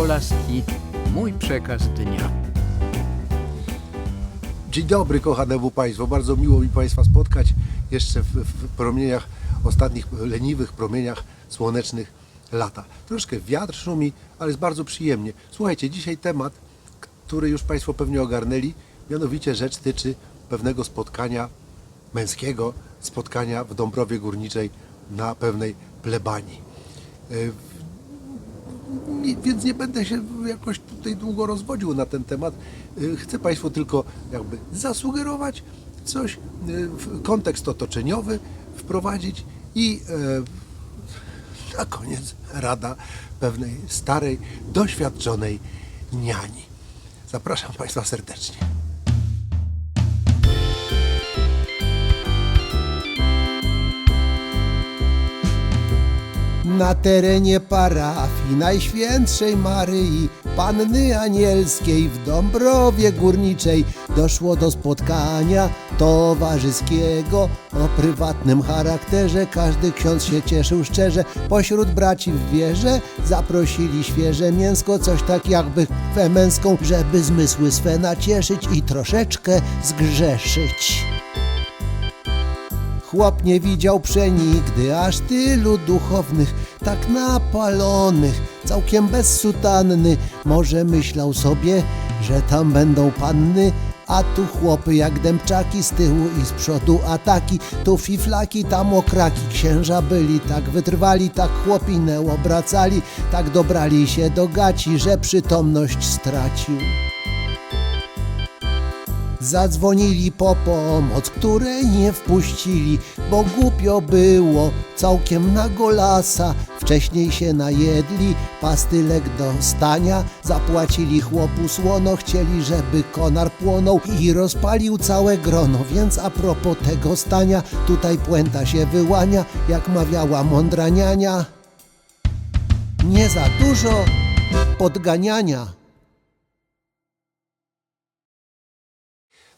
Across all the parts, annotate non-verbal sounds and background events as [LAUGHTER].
Kolaski, mój przekaz dnia. Dzień dobry kochanemu Państwu, bardzo miło mi Państwa spotkać jeszcze w, w promieniach, ostatnich leniwych promieniach słonecznych lata. Troszkę wiatr szumi, ale jest bardzo przyjemnie. Słuchajcie, dzisiaj temat, który już Państwo pewnie ogarnęli, mianowicie rzecz tyczy pewnego spotkania męskiego, spotkania w Dąbrowie Górniczej na pewnej plebanii. Więc nie będę się jakoś tutaj długo rozwodził na ten temat. Y, Chcę Państwu tylko jakby zasugerować coś, y, kontekst otoczeniowy wprowadzić i e, na koniec rada pewnej starej, doświadczonej niani. Zapraszam Państwa serdecznie. Na terenie parafii Najświętszej Maryi Panny Anielskiej w Dąbrowie Górniczej doszło do spotkania towarzyskiego o prywatnym charakterze. Każdy ksiądz się cieszył szczerze. Pośród braci w wierze zaprosili świeże mięsko, coś tak jakby we męską, żeby zmysły swe nacieszyć i troszeczkę zgrzeszyć. Chłop nie widział przenigdy aż tylu duchownych, tak napalonych, całkiem bez sutanny. Może myślał sobie, że tam będą panny, a tu chłopy jak dębczaki z tyłu i z przodu ataki, tu fiflaki, tam okraki. Księża byli tak wytrwali, tak chłopinę obracali, tak dobrali się do gaci, że przytomność stracił. Zadzwonili po pomoc, której nie wpuścili, bo głupio było całkiem na golasa. Wcześniej się najedli, pastylek do stania, zapłacili chłopu słono, chcieli, żeby konar płonął i rozpalił całe grono. Więc a propos tego stania, tutaj puenta się wyłania, jak mawiała mądra niania. Nie za dużo podganiania.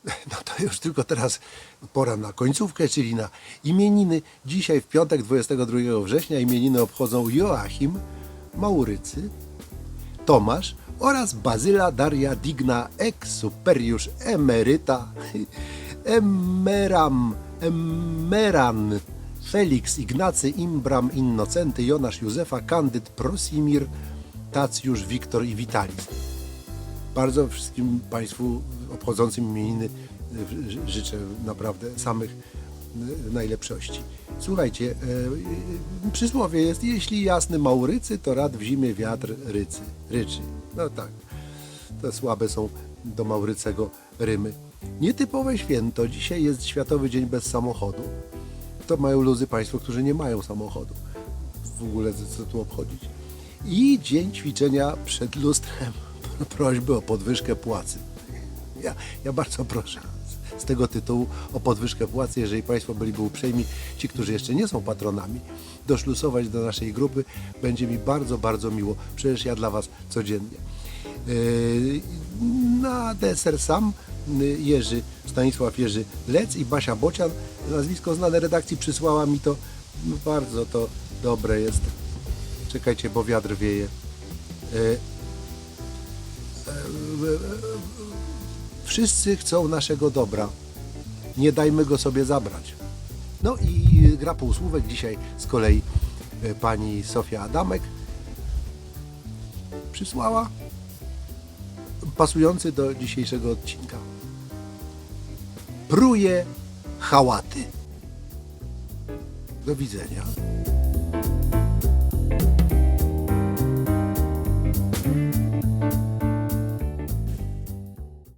[LAUGHS] No to już tylko teraz pora na końcówkę, czyli na imieniny. Dzisiaj w piątek 22 września imieniny obchodzą Joachim, Maurycy, Tomasz oraz Bazyla Daria Digna ex superiusz emeryta [LAUGHS] Emeram Emeran Felix Ignacy Imbram Innocenty Jonasz Józefa Kandyd Prosimir Tacjusz Wiktor i Witali. Bardzo wszystkim Państwu obchodzącym imieniny y, ży- życzę naprawdę samych y, najlepszości. Słuchajcie, y, przysłowie jest, jeśli jasny Maurycy, to rad w zimie wiatr rycy, ryczy. No tak, to słabe są do Maurycego rymy. Nietypowe święto, dzisiaj jest Światowy Dzień Bez Samochodu. To mają luzy Państwo, którzy nie mają samochodu. W ogóle co tu obchodzić. I dzień ćwiczenia przed lustrem. Prośby o podwyżkę płacy. Ja, ja bardzo proszę z- tego tytułu o podwyżkę płacy, jeżeli Państwo byliby uprzejmi, ci, którzy jeszcze nie są patronami, doszlusować do naszej grupy. Będzie mi bardzo, bardzo miło. Przecież ja dla Was codziennie. Yy, Na deser sam yy, Jerzy, Stanisław Jerzy Lec i Basia Bocian, nazwisko znane redakcji, przysłała mi to. Bardzo to dobre jest. Czekajcie, bo wiatr wieje. Wszyscy chcą naszego dobra. Nie dajmy go sobie zabrać. No i gra półsłówek dzisiaj z kolei e, pani Sofia Adamek przysłała pasujący do dzisiejszego odcinka. Pruje hałaty. Do widzenia.